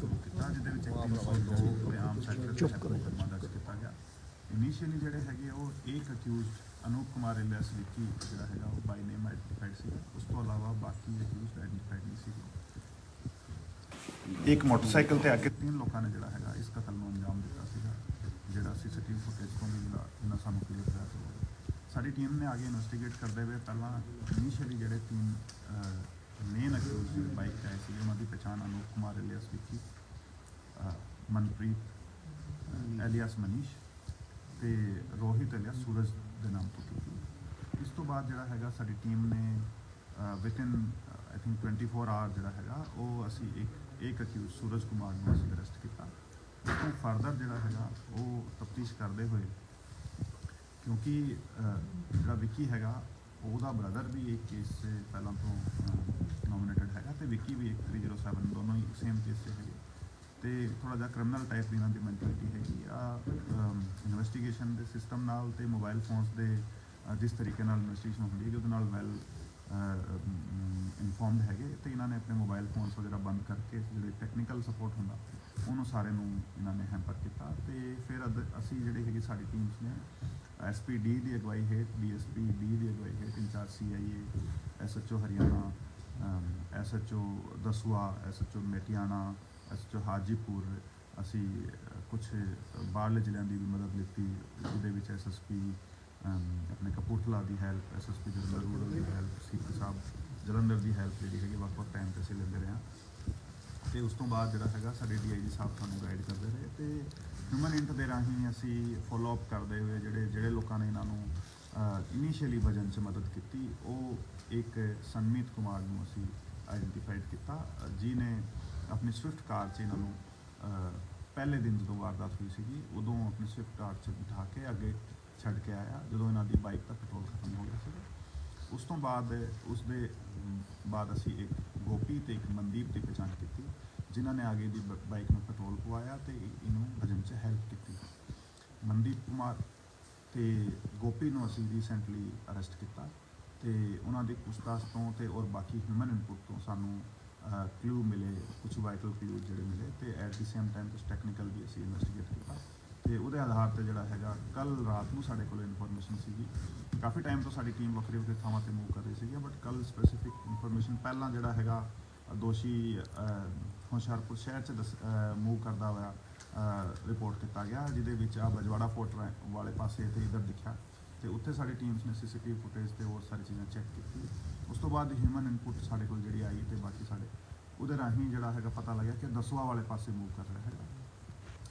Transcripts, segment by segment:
ਸ਼ੁਰੂ ਕੀਤਾ ਜਿਹਦੇ ਵਿੱਚ 302 ਆਮ ਸੈਕਟਰ ਦੇ ਮੁਕੱਦਮਾ ਦਰਜ ਕੀਤਾ ਗਿਆ ਇਨੀਸ਼ੀਅਲੀ ਜਿਹੜੇ ਹੈਗੇ ਉਹ ਇੱਕ ਅਕਿਊਜ਼ਡ ਅਨੂਪ ਕੁਮਾਰ ਇਲਿਆਸ ਵਿੱਕੀ ਜਿਹੜਾ ਹੈਗਾ ਉਹ ਬਾਈ ਨੇਮ ਆਈਡੈਂਟੀਫਾਈਡ ਸੀ ਉਸ ਤੋਂ ਇਲਾਵਾ ਬਾਕੀ ਅਕਿਊਜ਼ਡ ਆਈਡੈਂਟੀਫਾਈਡ ਨਹੀਂ ਸੀ ਇੱਕ ਮੋਟਰਸਾਈਕਲ ਤੇ ਆ ਕੇ ਤਿੰਨ ਲੋਕਾਂ ਨੇ ਜਿਹੜਾ ਹੈਗਾ ਇਸ ਕਤਲ ਨੂੰ ਅੰਜਾਮ ਦਿੱਤਾ ਸੀਗਾ, ਜਿਹੜਾ ਸੀਸੀਟੀਵੀ ਫੁਟੇਜ ਤੋਂ ਵੀ ਜਿਹੜਾ ਇਹਨਾਂ ਸਾਨੂੰ ਕਲੀਅਰ ਹੋਇਆ ਸਾਡੀ ਟੀਮ ਨੇ ਆਗੇ ਇਨਵੈਸਟੀਗੇਟ ਕਰਦੇ ਹੋਏ ਪਹਿਲਾਂ ਇਨੀਸ਼ੀਅਲੀ ਜਿਹੜੇ ਤਿੰਨ ਮੇਨ ਅਕਿਊਜ਼ ਬਾਈਕ ਤੇ ਆਏ ਸੀ ਉਹਨਾਂ ਦੀ ਪਛਾਣ ਅਨੂਪ ਕੁਮਾਰ ਇਲੀਅਸ ਵਿੱਕੀ ਮਨਪ੍ਰੀਤ ਐਲੀਅਸ ਮਨੀਸ਼ ਤੇ ਰੋਹਿਤ ਐਲੀਅਸ ਸੂਰਜ ਦੇ ਨਾਮ ਤੋਂ ਕੀਤੀ ਇਸ ਤੋਂ ਬਾਅਦ ਜਿਹੜਾ ਹੈਗਾ ਸਾਡੀ ਟੀਮ ਨੇ ਵਿਦਿਨ ਆਈ ਥਿੰਕ 24 ਆਵਰ ਜਿਹੜਾ ਹੈਗਾ, ਉਹ ਅਸੀਂ ਇੱਕ ਇੱਕ ਅਕਿਊਜ਼ ਸੂਰਜ ਕੁਮਾਰ ਨੂੰ ਅਸੀਂ ਅਰੈਸਟ ਕੀਤਾ। ਉਸ ਤੋਂ ਫਰਦਰ ਜਿਹੜਾ ਹੈਗਾ, ਉਹ ਤਫਤੀਸ਼ ਕਰਦੇ ਹੋਏ ਕਿਉਂਕਿ ਜਿਹੜਾ ਵਿੱਕੀ ਹੈਗਾ, ਉਹਦਾ ਬ੍ਰਦਰ ਵੀ ਇੱਕ ਕੇਸ 'ਚ ਪਹਿਲਾਂ ਤੋਂ ਨੋਮੀਨੇਟਡ ਹੈਗਾ ਤੇ ਵਿੱਕੀ ਵੀ ਇੱਕ 307 ਦੋਨੋਂ ਹੀ ਸੇਮ ਕੇਸ 'ਚ ਹੈਗੇ। ਤੇ ਥੋੜਾ ਜਿਹਾ ਕ੍ਰਿਮੀਨਲ ਟਾਈਪ ਦੀ ਇਹਨਾਂ ਦੀ ਮੈਂਟੈਲਿਟੀ ਹੈਗੀ ਆ ਇਨਵੈਸਟੀਗੇਸ਼ਨ ਦੇ ਸਿਸਟਮ ਨਾਲ ਤੇ ਮੋਬਾਈਲ ਫੋਨਸ ਦੇ ਜਿਸ ਤਰੀਕੇ ਨਾਲ ਇਨਵੈਸਟੀਗੇਸ਼ਨ ਹੁੰਦੀ ਹੈ ਉਹਦੇ ਨਾਲ ਵੈਲ ਇਨਫੋਰਮਡ ਹੈਗੇ। ਤੇ ਇਹਨਾਂ ਨੇ ਆਪਣੇ ਮੋਬਾਈਲ ਫੋਨਸ ਵਗੈਰਾ ਬੰਦ ਕਰਕੇ ਜਿਹੜੇ ਟੈਕਨੀਕਲ ਸਪੋਰਟ ਹੁੰਦਾ, ਉਹਨੂੰ ਸਾਰੇ ਨੂੰ ਇਹਨਾਂ ਨੇ ਹੈਂਪਰ ਕੀਤਾ। ਤੇ ਫਿਰ ਅਦ- ਅਸੀਂ ਜਿਹੜੇ ਹੈਗੇ ਸਾਡੀ ਟੀਮਸ ਨੇ ਐਸਪੀਡੀ ਦੀ ਅਗਵਾਈ ਹੇਠ ਡੀਐਸਪੀ ਡੀ ਦੀ ਅਗਵਾਈ ਹੇਠ, incharge CIA SHO Hariana SHO Dasuya SHO Mehtiana SHO Hajipur ਅਸੀਂ ਕੁਝ ਬਾਹਰਲੇ ਜ਼ਿਲ੍ਹਿਆਂ ਦੀ ਵੀ ਮਦਦ ਲਿੱਤੀ ਜਿਹਦੇ ਵਿੱਚ ਐਸਐਸਪੀ ਆਪਣੇ ਕਪੂਰਥਲਾ ਦੀ ਹੈਲਪ ਐਸਐਸਪੀ ਜਲੰਧਰ ਰੂਰਲ ਦੀ ਹੈਲਪ ਸੀਪੀ ਸਾਹਿਬ ਜਲੰਧਰ ਦੀ ਹੈਲਪ ਜਿਹੜੀ ਹੈਗੀ ਵੱਖ ਵੱਖ ਟਾਈਮ ਤੇ ਅਸੀਂ ਲੈਂਦੇ ਰਹੇ ਹਾਂ। ਤੇ ਉਸ ਤੋਂ ਬਾਅਦ ਜਿਹੜਾ ਹੈਗਾ ਸਾਡੇ ਡੀਆਈਜੀ ਸਾਹਿਬ ਸਾਨੂੰ ਗਾਈਡ ਕਰਦੇ ਰਹੇ। ਤੇ ਹਿਊਮਨ ਇੰਟ ਦੇ ਰਾਹੀਂ ਅਸੀਂ ਫੋਲੋ ਅਪ ਕਰਦੇ ਹੋਏ ਜਿਹੜੇ ਜਿਹੜੇ ਲੋਕਾਂ ਨੇ ਇਹਨਾਂ ਨੂੰ ਇਨੀਸ਼ੀਅਲੀ ਵਜਨ 'ਚ ਮਦਦ ਕੀਤੀ। ਉਹ ਇੱਕ ਸੰਮੀਤ ਕੁਮਾਰ ਨੂੰ ਅਸੀਂ ਆਇਡੈਂਟੀਫਾਈਡ ਕੀਤਾ ਅ, ਜਿਹਨੇ ਆਪਣੀ ਸਵਿਫਟ ਕਾਰ 'ਚ ਇਹਨਾਂ ਨੂੰ ਪਹਿਲੇ ਦਿਨ ਜਦੋਂ ਵਾਰਦਾਤ ਹੋਈ ਸੀਗੀ ਉਦੋਂ ਆਪਣੀ ਸਵਿਫਟ ਕਾਰ 'ਚ ਬਿਠਾ ਕੇ ਅੱਗੇ ਛੱਡ ਕੇ ਆਇਆ ਜਦੋਂ ਇਹਨਾਂ ਦੀ ਬਾਈਕ ਦਾ ਪੈਟਰੋਲ ਖਤਮ ਹੋ ਗਿਆ ਸੀ ਉਸ ਤੋਂ ਬਾਅਦ ਉਸ ਦੇ ਬਾਅਦ ਅਸੀਂ ਇੱਕ ਗੋਪੀ ਤੇ ਇੱਕ ਮਨਦੀਪ ਦੀ ਪਛਾਣ ਕੀਤੀ ਜਿਨ੍ਹਾਂ ਨੇ ਅੱਗੇ ਦੀ ਬ- ਬਾਈਕ ਨੂੰ ਪੈਟਰੋਲ ਪਵਾਇਆ ਤੇ ਇਹਨੂੰ ਭਜਨ 'ਚ ਹੈਲਪ ਕੀਤੀ। ਮਨਦੀਪ ਕੁਮਾਰ ਤੇ ਗੋਪੀ ਨੂੰ ਅਸੀਂ ਰੀਸੈਂਟਲੀ ਅਰੈਸਟ ਕੀਤਾ ਤੇ ਉਹਨਾਂ ਦੀ ਪੁੱਛਤਾਛ ਤੋਂ ਤੇ ਔਰ ਬਾਕੀ ਹਿਊਮਨ ਇਨਪੁਟ ਤੋਂ ਸਾਨੂੰ ਕਲੂ ਮਿਲੇ ਕੁਝ ਵਾਈਟਲ ਕਲੂ ਜਿਹੜੇ ਮਿਲੇ ਤੇ ਐਟ ਦੀ ਸੇਮ ਟਾਈਮ ਕੁਝ ਟੈਕਨੀਕਲ ਵੀ ਅਸੀਂ ਇਨਵੈਸਟੀਗੇਟ ਕੀਤਾ ਤੇ ਉਹਦੇ ਆਧਾਰ ਤੇ ਜਿਹੜਾ ਹੈਗਾ ਕੱਲ ਰਾਤ ਨੂੰ ਸਾਡੇ ਕੋਲ ਇਨਫੋਰਮੇਸ਼ਨ ਸੀਗੀ। ਕਾਫੀ ਟਾਈਮ ਤੋਂ ਸਾਡੀ ਟੀਮ ਵੱਖਰੇ ਵੱਖਰੇ ਥਾਵਾਂ ਤੇ ਮੂਵ ਕਰ ਰਹੀ ਸੀਗੀ ਬਟ ਕੱਲ ਸਪੈਸੀਫਿਕ ਇਨਫੋਰਮੇਸ਼ਨ ਪਹਿਲਾਂ ਜਿਹੜਾ ਹੈਗਾ ਦੋਸ਼ੀ ਹੁਸ਼ਿਆਰਪੁਰ ਸ਼ਹਿਰ ਚ ਮੂਵ ਕਰਦਾ ਹੋਇਆ ਰਿਪੋਰਟ ਕੀਤਾ ਗਿਆ, ਜਿਹਦੇ ਵਿੱਚ ਆ ਬਜਵਾੜਾ ਫੋਰਟ ਰਾ- ਵਾਲੇ ਪਾਸੇ ਤੇ ਇਧਰ ਦਿਖਿਆ। ਤੇ ਉੱਥੇ ਸਾਡੀ ਟੀਮਸ ਨੇ ਸੀਸੀਟੀਵੀ ਫੁਟੇਜ ਤੇ ਹੋਰ ਸਾਰੀ ਚੀਜ਼ਾਂ ਚੈੱਕ ਕੀਤੀ। ਉਸ ਤੋਂ ਬਾਅਦ ਹਿਊਮਨ ਇਨਪੁਟ ਸਾਡੇ ਕੋਲ ਜਿਹੜੀ ਆਈ ਤੇ ਬਾਕੀ ਸਾਡੇ ਉਹਦੇ ਰਾਹੀਂ ਜਿਹੜਾ ਹੈਗਾ ਪਤਾ ਲੱਗਿਆ ਕਿ ਦਸਵਾ ਵਾਲੇ ਪਾਸੇ ਮੂਵ ਕਰ ਰਿਹਾ ਹੈਗਾ।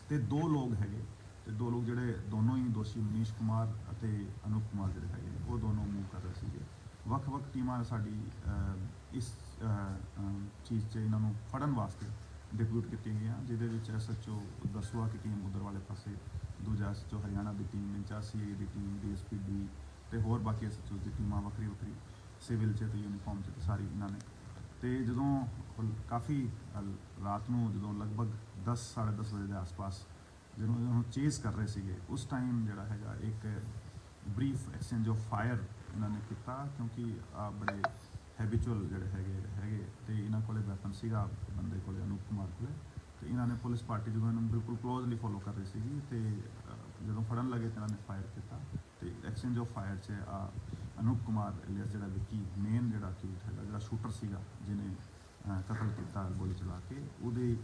ਤੇ ਦੋ ਲੋਕ ਹੈਗੇ, ਤੇ ਦੋ ਲੋਕ ਜਿਹੜੇ ਦੋਨੋਂ ਹੀ ਦੋਸ਼ੀ ਮਨੀਸ਼ ਕੁਮਾਰ ਅਤੇ ਅਨੂਪ ਕੁਮਾਰ ਜਿਹੜੇ ਹੈਗੇ ਉਹ ਦੋਨੋਂ ਮੂਵ ਕਰ ਰਹੇ ਸੀਗੇ। ਵੱਖ-ਵੱਖ ਟੀਮਾਂ ਸਾਡੀ ਇਸ ਚੀਜ਼ 'ਚ ਇਹਨਾਂ ਨੂੰ ਫੜਨ ਵਾਸਤੇ ਡਿਪਿਊਟ ਕੀਤੀਆਂ ਗਈਆਂ ਜਿਹਦੇ ਵਿੱਚ ਐਸਐਚਓ ਦਸੂਆ ਦੀ ਟੀਮ ਉਧਰ ਵਾਲੇ ਪਾਸੇ, ਦੂਜਾ ਐਸਐਚਓ ਹਰਿਆਣਾ ਦੀ ਟੀਮ ਇੰਚਾਰਜ ਸੀਏ ਦੀ ਟੀਮ ਡੀਐਸਪੀ ਡੀ ਤੇ ਹੋਰ ਬਾਕੀ ਐਸਐਚਓ ਦੀ ਟੀਮਾਂ ਵੱਖਰੀ ਵੱਖਰੀ ਸਿਵਲ 'ਚ ਤੇ ਯੂਨੀਫਾਰਮ 'ਚ ਤੇ ਸਾਰੀ ਇਹਨਾਂ ਨੇ। ਤੇ ਜਦੋਂ ਕਾਫੀ ਰਾਤ ਨੂੰ ਜਦੋਂ ਲਗਭਗ 10 10:30 ਵਜੇ ਦੇ ਆਸ-ਪਾਸ ਜਦੋਂ ਉਹਨੂੰ ਚੇਸ ਕਰ ਰਹੇ ਸੀਗੇ, ਉਸ ਟਾਈਮ ਜਿਹੜਾ ਹੈਗਾ ਇੱਕ ਬਰੀਫ ਐਕਸਚੇਂਜ ਆਫ ਫਾਇਰ ਇਹਨਾਂ ਨੇ ਕੀਤਾ, ਕਿਉਂਕਿ ਬੜੇ ਹੈਬਿਚੁਅਲ ਜਿਹੜੇ ਹੈਗੇ ਹੈਗੇ ਤੇ ਇਹਨਾਂ ਕੋਲੇ ਵੈਪਨ ਸੀਗਾ, ਬੰਦੇ ਕੋਲੇ ਅਨੂਪ ਕੁਮਾਰ ਕੋਲੇ। ਤੇ ਇਹਨਾਂ ਨੇ ਪੁਲਿਸ ਪਾਰਟੀ ਜਦੋਂ ਇਹਨਾਂ ਨੂੰ ਬਿਲਕੁਲ ਕਲੋਜ਼ਲੀ ਫੋਲੋ ਕਰ ਰਹੀ ਸੀਗੀ, ਤੇ ਜਦੋਂ ਫੜਨ ਲੱਗੇ ਤਾਂ ਇਹਨਾਂ ਨੇ ਫਾਇਰ ਕੀਤਾ। ਤੇ ਐਕਸਚੇਂਜ ਆਫ ਫਾਇਰ 'ਚ ਆ ਅਨੂਪ ਕੁਮਾਰ ਇਲੀਅਸ ਜਿਹੜਾ ਵਿੱਕੀ ਮੇਨ ਜਿਹੜਾ ਅਕਿਊਜ਼ਡ ਹੈਗਾ, ਜਿਹੜਾ ਸ਼ੂਟਰ ਸੀਗਾ, ਜਿਹਨੇ ਕਤਲ ਕੀਤਾ ਗੋਲੀ ਚਲਾ ਕੇ, ਉਹਦੇ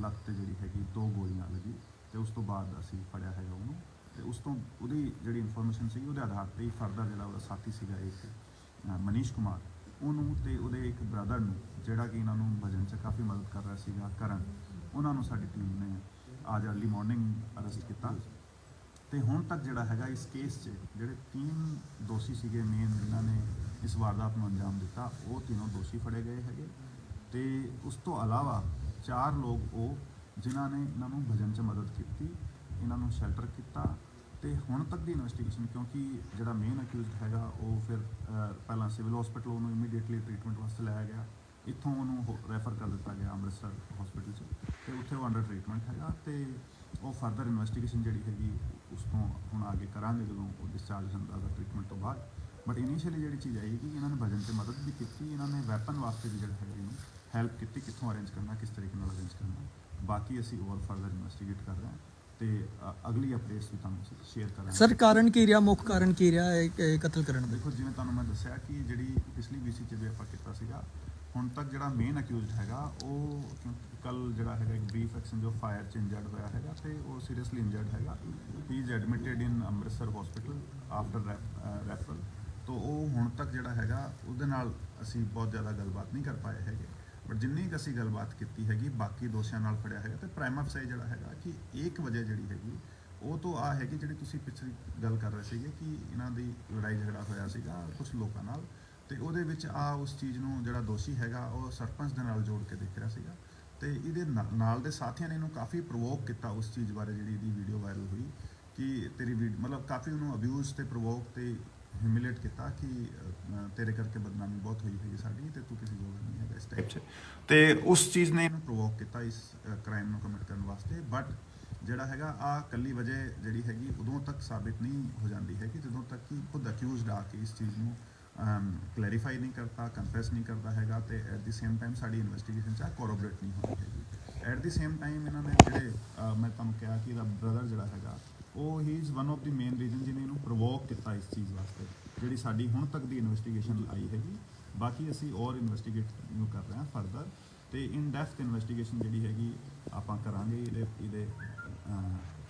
ਲੱਤ ਤੇ ਜਿਹੜੀ ਹੈਗੀ ਦੋ ਗੋਲੀਆਂ ਲੱਗੀ। ਤੇ ਉਸ ਤੋਂ ਬਾਅਦ ਅਸੀਂ ਫੜਿਆ ਹੈਗਾ ਉਹਨੂੰ। ਤੇ ਉਸ ਤੋਂ, ਉਹਦੀ ਜਿਹੜੀ ਇਨਫੋਰਮੇਸ਼ਨ ਸੀ ਉਹਦੇ ਆਧਾਰ ਤੇ ਹੀ ਫਰਦਰ ਜਿਹੜਾ ਉਹਦਾ ਸਾਥੀ ਸੀਗਾ ਇੱਕ ਅ, ਮਨੀਸ਼ ਕੁਮਾਰ ਉਹਨੂੰ ਤੇ ਉਹਦੇ ਇੱਕ ਬ੍ਰਦਰ ਨੂੰ ਜਿਹੜਾ ਕਿ ਇਹਨਾਂ ਨੂੰ ਭਜਨ 'ਚ ਕਾਫੀ ਮਦਦ ਕਰ ਰਿਹਾ ਸੀਗਾ ਕਰਨ ਉਹਨਾਂ ਨੂੰ ਸਾਡੀ ਟੀਮ ਨੇ ਅੱਜ ਅਰਲੀ ਮਾਰਨਿੰਗ ਅਰੈਸਟ ਕੀਤਾ। ਤੇ ਹੁਣ ਤੱਕ ਜਿਹੜਾ ਹੈਗਾ ਇਸ ਕੇਸ 'ਚ ਜਿਹੜੇ ਤਿੰਨ ਦੋਸ਼ੀ ਸੀਗੇ ਮੇਨ ਜਿਨ੍ਹਾਂ ਨੇ ਇਸ ਵਾਰਦਾਤ ਨੂੰ ਅੰਜਾਮ ਦਿੱਤਾ ਉਹ ਤਿੰਨੋਂ ਦੋਸ਼ੀ ਫੜੇ ਗਏ ਹੈਗੇ। ਤੇ ਉਸ ਤੋਂ ਇਲਾਵਾ ਚਾਰ ਲੋਕ ਉਹ ਜਿਨ੍ਹਾਂ ਨੇ ਇਹਨਾਂ ਨੂੰ ਭਜਨ 'ਚ ਮਦਦ ਕੀਤੀ ਇਹਨਾਂ ਨੂੰ ਸ਼ੈਲਟਰ ਕੀਤਾ ਤੇ ਹੁਣ ਤੱਕ ਦੀ ਇਨਵੈਸਟੀਗੇਸ਼ਨ ਕਿਉਂਕਿ ਜਿਹੜਾ ਮੇਨ ਅਕਿਊਜ਼ਡ ਹੈਗਾ ਉਹ ਫਿਰ ਅਹ, ਪਹਿਲਾਂ ਸਿਵਲ ਹਸਪੀਟਲ ਉਹਨੂੰ ਇਮੀਡੀਏਟਲੀ ਟ੍ਰੀਟਮੈਂਟ ਵਾਸਤੇ ਲਾਇਆ ਗਿਆ। ਇੱਥੋਂ ਉਹਨੂੰ ਰੈਫਰ ਕਰ ਦਿੱਤਾ ਗਿਆ ਅੰਮ੍ਰਿਤਸਰ ਹਸਪੀਟਲ 'ਚ। ਤੇ ਉੱਥੇ ਉਹ ਅੰਡਰ ਟ੍ਰੀਟਮੈਂਟ ਹੈਗਾ ਤੇ ਉਹ ਫਰਦਰ ਇਨਵੈਸਟੀਗੇਸ਼ਨ ਜਿਹੜੀ ਹੈਗੀ ਉਸ ਤੋਂ ਹੁਣ ਅੱਗੇ ਕਰਾਂਗੇ ਜਦੋਂ ਉਹ ਡਿਸਚਾਰਜ ਹੁੰਦਾ ਦਾ ਟ੍ਰੀਟਮੈਂਟ ਤੋਂ ਬਾਅਦ। ਬਟ ਇਨੀਸ਼ੀਅਲੀ ਜਿਹੜੀ ਚੀਜ਼ ਆਈ ਕਿ ਇਹਨਾਂ ਨੇ ਭਜਨ ਤੇ ਮਦਦ ਵੀ ਕੀਤੀ ਇਹਨਾਂ ਨੇ ਵੈਪਨ ਵਾਸਤੇ ਵੀ ਜਿਹੜਾ ਹੈਗਾ ਇਹਨੂੰ ਹੈਲਪ ਕੀਤੀ ਕਿੱਥੋਂ ਅਰੇਂਜ ਕਰਨਾ ਕਿਸ ਤਰੀਕੇ ਨਾਲ ਅਰੇਂਜ ਕਰਨਾ। ਬਾਕੀ ਅਸੀਂ ਹੋਰ ਫਰਦਰ ਇਨਵੈਸਟੀਗੇਟ ਕਰ ਰਹੇ ਹਾਂ। ਤੇ ਅ, ਅਗਲੀ ਅਪਡੇਟਸ ਵੀ ਤੁਹਾਨੂੰ ਸ਼ੇਅਰ ਕਰਾਂਗੇ। ਸਰ ਕਾਰਨ ਕੀ ਰਿਹਾ? ਮੁੱਖ ਕਾਰਨ ਕੀ ਰਿਹਾ ਇਹ ਇਹ ਕਤਲ ਕਰਨ ਦਾ? ਦੇਖੋ ਜਿਵੇਂ ਤੁਹਾਨੂੰ ਮੈਂ ਦੱਸਿਆ ਕਿ ਜਿਹੜੀ ਪਿਛਲੀ ਵੀਸੀ ਚ ਵੀ ਆਪਾਂ ਕੀਤਾ ਸੀਗਾ ਹੁਣ ਤੱਕ ਜਿਹੜਾ ਮੇਨ ਅਕਿਊਜ਼ਡ ਹੈਗਾ ਉਹ ਕੱਲ ਜਿਹੜਾ ਹੈਗਾ ਇੱਕ ਬਰੀਫ ਐਕਸ਼ਨ ਜੋ ਫਾਇਰ ਚ ਇੰਜਰਡ ਹੋਇਆ ਹੈਗਾ ਤੇ ਉਹ ਸੀਰੀਅਸਲੀ ਇੰਜਰਡ ਹੈਗਾ। He is admitted in Amritsar hospital after referral ਤੋਂ ਉਹ ਹੁਣ ਤੱਕ ਜਿਹੜਾ ਹੈਗਾ ਉਹਦੇ ਨਾਲ ਅਸੀਂ ਬਹੁਤ ਜ਼ਿਆਦਾ ਗੱਲਬਾਤ ਨਹੀਂ ਕਰ ਪਾਏ ਹੈਗੇ। ਬਟ ਜਿੰਨੀ ਕੁ ਅਸੀਂ ਗੱਲਬਾਤ ਕੀਤੀ ਹੈਗੀ, ਬਾਕੀ ਦੋਸ਼ੀਆਂ ਨਾਲ ਫੜਿਆ ਹੈਗਾ, ਤੇ ਪ੍ਰਾਈਮ ਅਫਸਾਈ ਜਿਹੜਾ ਹੈਗਾ ਕਿ ਇੱਕ ਵਜ੍ਹਾ ਜਿਹੜੀ ਹੈਗੀ, ਉਹ ਤੋਂ ਆ ਹੈਗੀ ਜਿਹੜੀ ਤੁਸੀਂ ਪਿਛਲੀ ਗੱਲ ਕਰ ਰਹੇ ਸੀਗੇ ਕਿ ਇਹਨਾਂ ਦੀ ਲੜਾਈ ਝਗੜਾ ਹੋਇਆ ਸੀਗਾ ਕੁਝ ਲੋਕਾਂ ਨਾਲ, ਤੇ ਉਹਦੇ ਵਿੱਚ ਆ ਉਸ ਚੀਜ਼ ਨੂੰ ਜਿਹੜਾ ਦੋਸ਼ੀ ਹੈਗਾ, ਉਹ ਸਰਪੰਚ ਦੇ ਨਾਲ ਜੋੜ ਕੇ ਦੇਖ ਰਿਹਾ ਸੀਗਾ, ਤੇ ਇਹਦੇ ਨਾਲ ਦੇ ਸਾਥੀਆਂ ਨੇ ਇਹਨੂੰ ਕਾਫੀ ਪ੍ਰੋਵੋਕ ਕੀਤਾ ਉਸ ਚੀਜ਼ ਬਾਰੇ ਜਿਹੜੀ ਇਹਦੀ ਵੀਡੀਓ ਵਾਇਰਲ ਹੋਈ, ਕਿ ਤੇਰੀ ਵੀਡ- ਮਤਲਬ ਕਾਫੀ ਉਹਨੂੰ ਅਬਿਊਜ਼ ਤੇ ਪ੍ਰੋਵੋਕ ਤੇ ਹਿਊਮਿਲੇਟ ਕੀਤਾ ਕਿ ਤੇਰੇ ਕਰਕੇ ਬਦਨਾਮੀ ਬਹੁਤ ਹੋਈ ਹੈਗੀ ਸਾਡੀ ਤੇ ਤੂੰ ਕਿਸੇ ਯੋਗ ਨਹੀਂ ਹੈਗਾ ਇਸ ਟਾਈਪ 'ਚ ਤੇ ਉਸ ਚੀਜ਼ ਨੇ ਇਹਨੂੰ ਪ੍ਰੋਵੋਕ ਕੀਤਾ ਇਸ ਕ੍ਰਾਈਮ ਨੂੰ ਕਮਿਟ ਕਰਨ ਵਾਸਤੇ ਬਟ ਜਿਹੜਾ ਹੈਗਾ ਆ ਕੱਲੀ ਵਜ੍ਹਾ ਜਿਹੜੀ ਹੈਗੀ ਉਦੋਂ ਤੱਕ ਸਾਬਿਤ ਨਹੀਂ ਹੋ ਜਾਂਦੀ ਹੈ ਕਿ ਜਦੋਂ ਤੱਕ ਕਿ ਖੁਦ ਅਕਿਊਜ਼ਡ ਆ ਕੇ ਇਸ ਚੀਜ਼ ਨੂੰ ਕਲੈਰੀਫਾਈ ਨਹੀਂ ਕਰਦਾ ਕਨਫੈਸ ਨਹੀਂ ਕਰਦਾ ਹੈਗਾ ਤੇ ਐਟ ਦੀ ਸੇਮ ਟਾਈਮ ਸਾਡੀ ਇਨਵੈਸਟੀਗੇਸ਼ਨ ਚ ਕੋਰੋਬਰੇਟ ਨਹੀਂ ਹੁੰਦੀ ਹੈਗੀ। ਐਟ ਦੀ ਸੇਮ ਟਾਈਮ ਇਹਨਾਂ ਨੇ ਜਿਹੜੇ ਮੈਂ ਤੁਹਾਨੂੰ ਕਿਹਾ ਕਿ ਇਹਦਾ ਬ੍ਰਦਰ ਜਿਹੜਾ ਹੈਗਾ ਉਹ he is one of the main reason ਜਿਹਨੇ ਇਹਨੂੰ ਪ੍ਰੋਵੋਕ ਕੀਤਾ ਇਸ ਚੀਜ਼ ਵਾਸਤੇ, ਜਿਹੜੀ ਸਾਡੀ ਹੁਣ ਤੱਕ ਦੀ ਇਨਵੈਸਟੀਗੇਸ਼ਨ ਆਈ ਹੈਗੀ। ਬਾਕੀ ਅਸੀਂ ਔਰ ਇਨਵੈਸਟੀਗੇਟ ਨੂੰ ਕਰ ਰਹੇ ਹਾਂ ਫਰਦਰ ਤੇ ਇਨ ਡੈਪਥ ਇਨਵੈਸਟੀਗੇਸ਼ਨ ਜਿਹੜੀ ਹੈਗੀ ਆਪਾਂ ਕਰਾਂਗੇ ਇਹਦੇ ਇਹਦੇ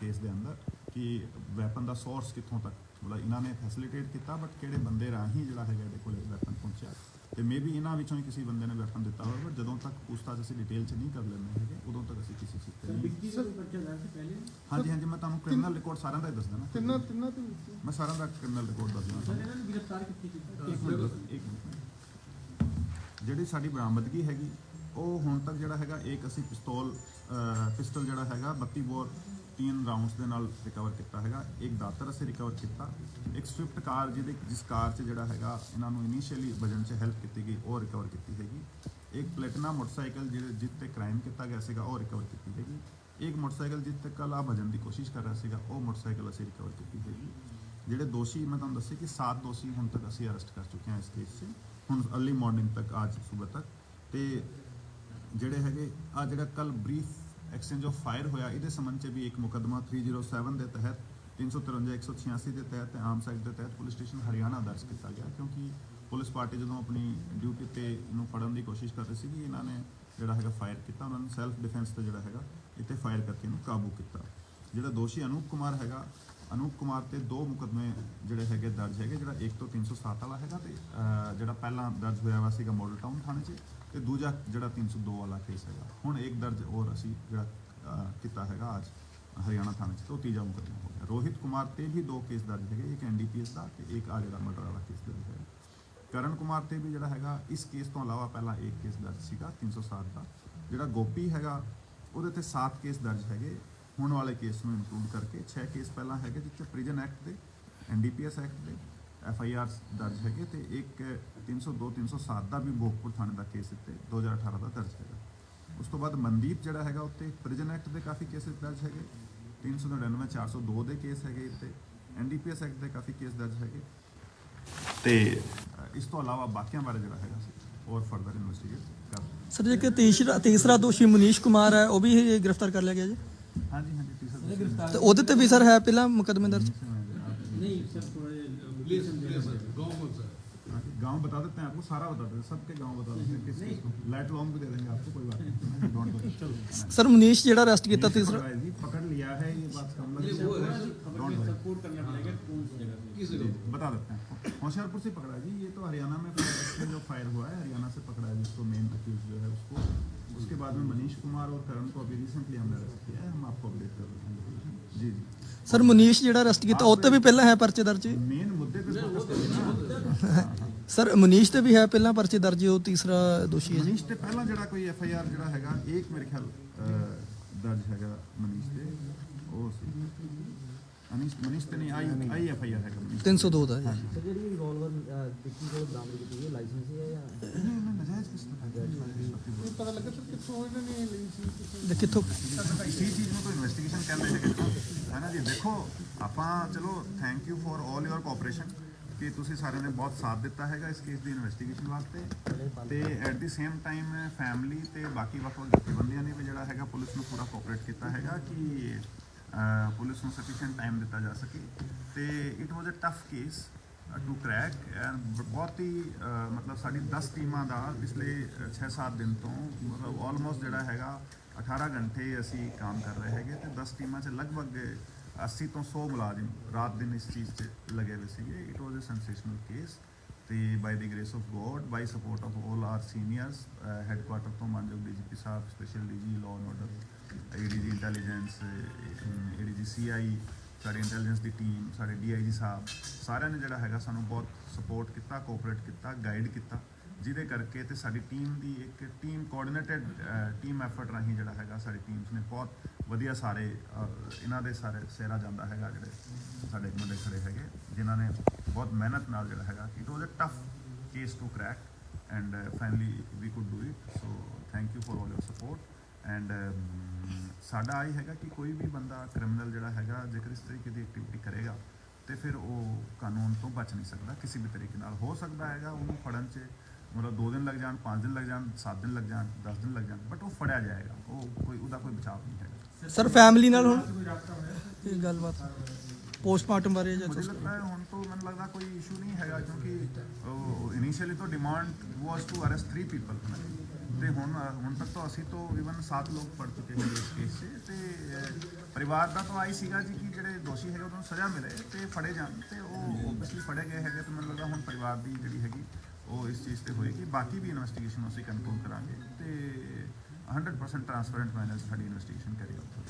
ਕੇਸ ਦੇ ਅੰਦਰ ਕਿ ਵੈਪਨ ਦਾ ਸੋਰਸ ਕਿੱਥੋਂ ਤੱਕ, ਮਤਲਬ ਇਹਨਾਂ ਨੇ ਫੈਸਿਲਿਟੇਟ ਕੀਤਾ ਬਟ ਕਿਹੜੇ ਬੰਦੇ ਰਾਹੀਂ ਜਿਹੜਾ ਹੈਗਾ ਇਹਦੇ ਕੋਲ ਵੈਪਨ ਪਹੁੰਚਿਆ। ਤੇ ਮੇਬੀ ਇਹਨਾਂ ਵਿੱਚੋਂ ਹੀ ਕਿਸੇ ਬੰਦੇ ਨੇ ਵੈਪਨ ਦਿੱਤਾ ਹੋਵੇ ਪਰ ਜਦੋਂ ਤੱਕ ਪੁੱਛਤਾਛ ਅਸੀਂ ਡਿਟੇਲ 'ਚ ਨਹੀਂ ਕਰ ਲੈਂਦੇ ਹੈਗੇ ਉਦੋਂ ਤੱਕ ਅਸੀਂ ਕਿਸੇ ਚੀਜ਼ ਤੇ ਨਹੀਂ ਵਿੱਕੀ ਦਾ ਬੱਚਾ ਦਰਜ ਸੀ ਪਹਿਲੇ? ਹਾਂਜੀ ਹਾਂਜੀ ਮੈਂ ਤੁਹਾਨੂੰ ਕ੍ਰਿਮੀਨਲ ਰਿਕਾਰਡ ਸਾਰਿਆਂ ਦਾ ਹੀ ਦੱਸ ਦੇਣਾ ਤਿੰਨਾਂ ਤਿੰਨਾਂ ਦੇ ਵਿੱਚ ਮੈਂ ਸਾਰਿਆਂ ਦਾ ਕ੍ਰਿਮੀਨਲ ਰਿਕਾਰਡ ਦੱਸ ਦੇਣਾ ਸਰ ਇਹਨਾਂ ਨੂੰ ਗ੍ਰਿਫਤਾਰ ਕਿੱਥੇ ਕੀਤਾ? ਇੱਕ ਮਿੰਟ ਬਸ, ਇੱਕ ਮਿੰਟ। ਜਿਹੜੀ ਸਾਡੀ ਬਰਾਮਦਗੀ ਹੈਗੀ ਉਹ ਹੁਣ ਤੱਕ ਜਿਹੜਾ ਹੈਗਾ ਇੱਕ ਅਸੀਂ ਪਿਸਤੌਲ ਪਿਸਟਲ ਜਿਹੜਾ ਹੈਗਾ 32 ਬੋਰ ਤਿੰਨ ਰਾਉਂਡਸ ਦੇ ਨਾਲ ਰਿਕਵਰ ਕੀਤਾ ਹੈਗਾ। ਇੱਕ ਦਾਤਰ ਅਸੀਂ ਰਿਕਵਰ ਕੀਤਾ। ਇੱਕ ਸਵਿਫਟ ਕਾਰ ਜਿਹਦੇ ਜਿਸ ਕਾਰ 'ਚ ਜਿਹੜਾ ਹੈਗਾ, ਇਹਨਾਂ ਨੂੰ ਇਨੀਸ਼ੀਅਲੀ ਵਜਨ 'ਚ ਹੈਲਪ ਕੀਤੀ ਗਈ, ਉਹ ਰਿਕਵਰ ਕੀਤੀ ਹੈਗੀ। ਇੱਕ ਪਲੈਟਨਾ ਮੋਟਰਸਾਈਕਲ ਜਿਹੜੇ ਜਿਸ ਤੇ ਕ੍ਰਾਈਮ ਕੀਤਾ ਗਿਆ ਸੀਗਾ, ਉਹ ਰਿਕਵਰ ਕੀਤੀ ਹੈਗੀ। ਇੱਕ ਮੋਟਰਸਾਈਕਲ ਜਿਸ ਤੇ ਕੱਲ ਆ ਭਜਨ ਦੀ ਕੋਸ਼ਿਸ਼ ਕਰ ਰਿਹਾ ਸੀਗਾ, ਉਹ ਮੋਟਰਸਾਈਕਲ ਅਸੀਂ ਰਿਕਵਰ ਕੀਤੀ ਹੈਗੀ। ਜਿਹੜੇ ਦੋਸ਼ੀ, ਮੈਂ ਤੁਹਾਨੂੰ ਦੱਸਿਆ ਕਿ 7 ਦੋਸ਼ੀ ਹੁਣ ਤੱਕ ਅਸੀਂ ਅਰੈਸਟ ਕਰ ਚੁੱਕੇ ਹਾਂ ਇਸ ਕੇਸ 'ਚ। ਹੁਣ अर्ਲੀ ਮਾਰਨਿੰਗ ਤੱਕ, ਅੱਜ ਸਵੇਰ ਤੱਕ। ਤੇ ਜਿਹੜੇ ਹੈਗੇ, ਆ ਜਿਹੜਾ ਕੱਲ ਬਰੀਫ ਐਕਸਚੇਂਜ ਆਫ ਫਾਇਰ ਹੋਇਆ, ਇਹਦੇ ਸੰਬੰਧ 'ਚ ਵੀ ਇੱਕ ਮੁਕੱਦਮਾ 307 ਦੇ ਤਹਿਤ 353 186 ਦੇ ਤਹਿਤ ਤੇ ਆਮ ਸਾਈਡ ਦੇ ਤਹਿਤ ਪੁਲਿਸ ਸਟੇਸ਼ਨ ਹਰਿਆਣਾ ਦਰਜ ਕੀਤਾ ਗਿਆ, ਕਿਉਂਕਿ ਪੁਲਿਸ ਪਾਰਟੀ ਜਦੋਂ ਆਪਣੀ ਡਿਊਟੀ ਤੇ ਨੂੰ ਫੜਨ ਦੀ ਕੋਸ਼ਿਸ਼ ਕਰ ਰਹੀ ਸੀ ਕਿ ਇਹਨਾਂ ਨੇ ਜਿਹੜਾ ਹੈਗਾ ਫਾਇਰ ਕੀਤਾ, ਉਹਨਾਂ ਨੇ ਸੈਲਫ ਡਿਫੈਂਸ ਤੇ ਜਿਹੜਾ ਹੈਗਾ, ਇੱਥੇ ਫਾਇਰ ਕਰਕੇ ਇਹਨੂੰ ਕਾਬੂ ਕੀਤਾ। ਜਿਹੜਾ ਦੋਸ਼ੀ ਅਨੂਪ ਕੁਮਾਰ ਹੈਗਾ, ਅਨੂਪ ਕੁਮਾਰ ਤੇ ਦੋ ਮੁਕੱਦਮੇ ਜਿਹੜੇ ਹੈਗੇ ਦਰਜ ਹੈਗੇ, ਜਿਹੜਾ 1 ਤੋਂ 307 ਵਾਲਾ ਹੈਗਾ ਤੇ ਜਿਹੜਾ ਪਹਿਲਾਂ ਦਰਜ ਹੋਇਆ ਵਾ ਸੀਗਾ ਮਾਡਲ ਟਾਊਨ ਥਾਣੇ 'ਚ ਤੇ ਦੂਜਾ ਜਿਹੜਾ 302 ਵਾਲਾ ਕੇਸ ਹੈਗਾ, ਹੁਣ ਇੱਕ ਦਰਜ ਹੋਰ ਅਸੀਂ ਜਿਹੜਾ ਕੀਤਾ ਹੈਗਾ ਅੱਜ ਹਰਿਆਣਾ ਥਾਣੇ 'ਚ ਤੇ ਉਹ ਤੀਜਾ ਮੁਕੱਦਮਾ ਹੋ ਗਿਆ। ਰੋਹਿਤ ਕੁਮਾਰ ਤੇ ਵੀ ਦੋ ਕੇਸ ਦਰਜ ਹੈਗੇ, ਇੱਕ ਐਨਡੀਪੀਐਸ ਦਾ ਤੇ ਇੱਕ ਆ ਜਿਹੜਾ ਮਰਡਰ ਵਾਲਾ ਕੇਸ ਦਰਜ ਹੈਗਾ। ਕਰਨ ਕੁਮਾਰ ਤੇ ਵੀ ਜਿਹੜਾ ਹੈਗਾ, ਇਸ ਕੇਸ ਤੋਂ ਇਲਾਵਾ ਪਹਿਲਾਂ ਇੱਕ ਕੇਸ ਦਰਜ ਸੀਗਾ 307 ਦਾ, ਜਿਹੜਾ ਗੋਪੀ ਹੈਗਾ, ਉਹਦੇ ਤੇ 7 ਕੇਸ ਦਰਜ ਹੈਗੇ। ਹੁਣ ਵਾਲੇ ਕੇਸ ਨੂੰ ਇਨਕਲੂਡ ਕਰਕੇ 6 ਕੇਸ ਪਹਿਲਾਂ ਹੈਗੇ, ਜਿੱਥੇ ਪ੍ਰਿਜ਼ਨ ਐਕਟ ਦੇ ਐਨਡੀਪੀਐਸ ਐਕਟ ਦੇ ਐਫ ਆਈ ਆਰ ਦਰਜ ਹੈਗੇ ਤੇ ਇੱਕ 302 307 ਦਾ ਵੀ ਭੋਗਪੁਰ ਥਾਣੇ ਦਾ ਕੇਸ ਇੱਥੇ 2018 ਦਾ ਦਰਜ ਹੈਗਾ। ਉਸ ਤੋਂ ਬਾਅਦ ਮਨਦੀਪ ਜਿਹੜਾ ਹੈਗਾ ਉੱਤੇ ਪ੍ਰਿਜਨ ਐਕਟ ਦੇ ਕਾਫੀ ਕੇਸ ਦਰਜ ਹੈਗੇ। 399 402 ਦੇ ਕੇਸ ਹੈਗੇ ਇੱਥੇ। ਐਨਡੀਪੀਐਸ ਐਕਟ ਦੇ ਕਾਫੀ ਕੇਸ ਦਰਜ ਹੈਗੇ। ਤੇ ਇਸ ਤੋਂ ਇਲਾਵਾ ਬਾਕੀਆਂ ਬਾਰੇ ਜਿਹੜਾ ਹੈਗਾ ਔਰ ਫਰਦਰ ਇਨਵੈਸਟੀਗੇਟ ਸਰ ਜੇ ਕਿ ਤੀਸਰਾ ਤੀਸਰਾ ਦੋਸ਼ੀ ਮਨੀਸ਼ ਕੁਮਾਰ ਹੈ ਉਹ ਵੀ ਗ੍ਰਿਫਤਾਰ ਕਰ ਲਿਆ ਗਿਆ ਜੀ? ਹਾਂਜੀ ਹਾਂਜੀ ਤੀਸਰਾ ਤੇ ਉਹਦੇ ਤੇ ਵੀ ਸਰ ਹੈ ਪਹਿਲਾਂ ਮੁਕਦਮੇ ਦਰਜ? हाँ, गाँव बता देते हैं आपको सारा बता देते हैं सबके गाँव बता देते हैं किस किस को। लाइट लॉन्ग भी दे देंगे आपको कोई बात नहीं सर मनीष जेड़ा रेस्ट किया तीसरा जी पकड़ लिया है ये बात कम लग वो सपोर्ट करना हाँ, पड़ेगा हाँ। कौन सी किस जगह बता देते हैं। होशियारपुर से पकड़ा जी ये तो हरियाणा में जो फायर हुआ है हरियाणा से पकड़ा है जिसको मेन अक्यूज जो है उसको। उसके बाद में मनीष कुमार और करण को अभी रिसेंटली हमने अरेस्ट किया है हम आपको अपडेट कर देंगे जी जी ਸਰ ਮਨੀਸ਼ ਜਿਹੜਾ ਅਰੈਸਟ ਕੀਤਾ ਉਹ ਤੇ ਵੀ ਪਹਿਲਾਂ ਹੈ ਪਰਚੇ ਦਰਜ मेन मुद्दे पे फोकस करिए ना ਸਰ ਮਨੀਸ਼ ਤੇ ਵੀ ਹੈ ਪਹਿਲਾਂ ਪਰਚੇ ਦਰਜ ਉਹ ਤੀਸਰਾ ਦੋਸ਼ੀ ਹੈ ਜੀ ਮਨੀਸ਼ ਤੇ ਪਹਿਲਾਂ ਜਿਹੜਾ ਕੋਈ ਐਫ ਆਈ ਆਰ ਜਿਹੜਾ ਹੈਗਾ ਇੱਕ ਮੇਰੇ ਖਿਆਲ ਅਹ, ਦਰਜ ਹੈਗਾ ਮਨੀਸ਼ ਤੇ ਉਹ ਸੀ ਅਨੀਸ਼ ਮਨੀਸ਼ ਤੇ ਨਹੀਂ ਆਈ ਆਈ ਐਫ ਆਈ ਆਰ ਹੈਗਾ ਮਨੀਸ਼ ਤੇ। 302 ਦਾ ਜੀ ਹਾਂਜੀ ਜਿਹੜੀ ਰਿਵਾਲਵਰ ਡਿੱਕੀ ਕੋਲ ਬਰਾਮਦ ਕੀਤੀ ਹੈ ਲਾਇਸੈਂਸ ਹੈ ਜਾਂ ਨਹੀਂ ਨਹੀਂ ਨਜਾਇਜ਼ ਕਿਸ ਤਰ੍ਹਾਂ ਪਤਾ ਲੱਗਾ ਸਰ ਕਿੱਥੋਂ ਇਹਨਾਂ ਨੇ ਲਈ ਸੀ ਕਿੱਥੋਂ ਦੇ ਕਿੱਥੋਂ ਇਸੇ ਚੀਜ਼ ਨੂੰ ਤਾਂ ਇਨਵੈਸਟੀਗੇਸ਼ਨ ਕਹਿੰਦੇ ਨੇ ਕਿੱਥੋਂ ਹੈ ਨਾ ਜੀ ਦੇਖੋ ਆਪਾਂ ਚਲੋ thank you for 올 your cooperation ਕਿ ਤੁਸੀਂ ਸਾਰਿਆਂ ਨੇ ਬਹੁਤ ਸਾਥ ਦਿੱਤਾ ਹੈਗਾ ਇਸ ਕੇਸ ਦੀ ਇਨਵੈਸਟੀਗੇਸ਼ਨ ਵਾਸਤੇ ਤੇ at the same time family ਤੇ ਬਾਕੀ ਵੱਖ ਵੱਖ ਜਥੇਬੰਦੀਆਂ ਨੇ ਵੀ ਜਿਹੜਾ ਹੈਗਾ ਪੁਲਿਸ ਨੂੰ ਪੂਰਾ ਕੋਆਪਰੇਟ ਕੀਤਾ ਹੈਗਾ ਕਿ ਅਹ, ਪੁਲਿਸ ਨੂੰ ਸਫੀਸ਼ੀਐਂਟ ਟਾਈਮ ਦਿੱਤਾ ਜਾ ਸਕੇ ਤੇ it was a tough case to crack ਬਹੁਤ ਹੀ ਮਤਲਬ ਸਾਡੀ 10 ਟੀਮਾਂ ਦਾ ਪਿਛਲੇ 6-7 ਦਿਨ ਤੋਂ ਮਤਲਬ ਆਲਮੋਸਟ ਜਿਹੜਾ ਹੈਗਾ 18 ਘੰਟੇ ਅਸੀਂ ਕੰਮ ਕਰ ਰਹੇ ਹੈਗੇ ਤੇ 10 ਟੀਮਾਂ 'ਚ ਲਗਭਗ 80 ਤੋਂ 100 ਮੁਲਾਜ਼ਮ ਰਾਤ ਦਿਨ ਇਸ ਚੀਜ਼ 'ਚ ਲੱਗੇ ਹੋਏ ਸੀਗੇ it was a sensational case ਤੇ by the grace of God by support of 올 our seniors headquarter ਤੋਂ ਮਾਨਯੋਗ DGP sahib special DG law and order ADG intelligence ADG CI ਸਾਡੇ ਇੰਟੈਲੀਜੈਂਸ ਦੀ ਟੀਮ ਸਾਡੇ ਡੀਆਈਜੀ ਸਾਹਿਬ, ਸਾਰਿਆਂ ਨੇ ਜਿਹੜਾ ਹੈਗਾ ਸਾਨੂੰ ਬਹੁਤ ਸਪੋਰਟ ਕੀਤਾ ਕੋਆਪਰੇਟ ਕੀਤਾ ਗਾਈਡ ਕੀਤਾ, ਜਿਹਦੇ ਕਰਕੇ ਤੇ ਸਾਡੀ ਟੀਮ ਦੀ ਇੱਕ ਟੀਮ ਕੋਆਰਡੀਨੇਟਡ ਟੀਮ ਐਫਰਟ ਰਾਹੀਂ ਜਿਹੜਾ ਹੈਗਾ ਸਾਡੀ ਟੀਮਸ ਨੇ ਬਹੁਤ ਵਧੀਆ ਸਾਰੇ uh, ਇਹਨਾਂ ਦੇ ਸਾਰੇ ਸੇਰਾ ਜਾਂਦਾ ਹੈਗਾ ਜਿਹੜੇ ਸਾਡੇ ਮੁੰਡੇ ਖੜੇ ਹੈਗੇ, ਜਿਨ੍ਹਾਂ ਨੇ ਬਹੁਤ ਮਿਹਨਤ ਨਾਲ ਜਿਹੜਾ ਹੈਗਾ it was a tough case to crack and finally we could do it so thank you for 올 your support and ਸਾਡਾ ਆਈ ਹੈਗਾ ਕਿ ਕੋਈ ਵੀ ਬੰਦਾ ਕ੍ਰਿਮੀਨਲ ਜਿਹੜਾ ਹੈਗਾ ਜੇਕਰ ਇਸ ਤਰੀਕੇ ਦੀ ਐਕਟੀਵਿਟੀ ਕਰੇਗਾ ਤੇ ਫਿਰ ਉਹ ਕਾਨੂੰਨ ਤੋਂ ਬਚ ਨਹੀਂ ਸਕਦਾ ਕਿਸੇ ਵੀ ਤਰੀਕੇ ਨਾਲ। ਹੋ ਸਕਦਾ ਹੈਗਾ ਉਹਨੂੰ ਫੜਨ 'ਚ ਮਤਲਬ 2 ਦਿਨ ਲੱਗ ਜਾਣ 5 ਦਿਨ ਲੱਗ ਜਾਣ 7 ਦਿਨ ਲੱਗ ਜਾਣ 10 ਦਿਨ ਲੱਗ ਜਾਣ ਬਟ ਉਹ ਫੜਿਆ ਜਾਏਗਾ। ਉਹ ਕੋਈ ਉਹਦਾ ਕੋਈ ਬਚਾਅ ਨਹੀਂ ਹੈਗਾ। ਸਰ ਫੈਮਿਲੀ ਨਾਲ ਹੁਣ ਇਹ ਗੱਲਬਾਤ? ਪੋਸਟਮਾਰਟਮ ਬਾਰੇ ਜਾਂ मुझे ਮੈਨੂੰ ਲੱਗਦਾ उन तो मैंने लगता कोई इशू नहीं हैगा क्योंकि इनिशियली तो demand was to arrest three people ਤੇ ਹੁਣ ਹੁਣ ਤੱਕ ਤਾਂ ਅਸੀਂ ਤੋਂ ਇਵਨ 7 ਲੋਕ ਫੜ ਚੁੱਕੇ ਨੇ ਇਸ ਕੇਸ 'ਚ ਤੇ ਪਰਿਵਾਰ ਦਾ ਤਾਂ ਆਈ ਸੀਗਾ ਜੀ ਕਿ ਜਿਹੜੇ ਦੋਸ਼ੀ ਹੈਗੇ ਉਹਨਾਂ ਨੂੰ ਸਜ਼ਾ ਮਿਲੇ ਤੇ ਫੜੇ ਜਾਣ ਤੇ ਉਹ ਓਬਵੀਅਸਲੀ ਫੜੇ ਗਏ ਹੈਗੇ ਤੇ ਮੈਨੂੰ ਲੱਗਦਾ ਹੁਣ ਪਰਿਵਾਰ ਦੀ ਜਿਹੜੀ ਹੈਗੀ ਉਹ ਇਸ ਚੀਜ਼ ਤੇ ਹੋਏਗੀ ਬਾਕੀ ਵੀ ਇਨਵੈਸਟੀਗੇਸ਼ਨ ਅਸੀਂ ਕੰਟਰੋਲ ਕਰਾਂਗੇ ਤੇ 100% ਟ੍ਰਾਂਸਪੇਰੈਂਟ ਮੈਨਰ ਸਾਡੀ ਇਨਵੈਸਟੀਗੇਸ਼ਨ ਕਰੀ ਉੱਥੇ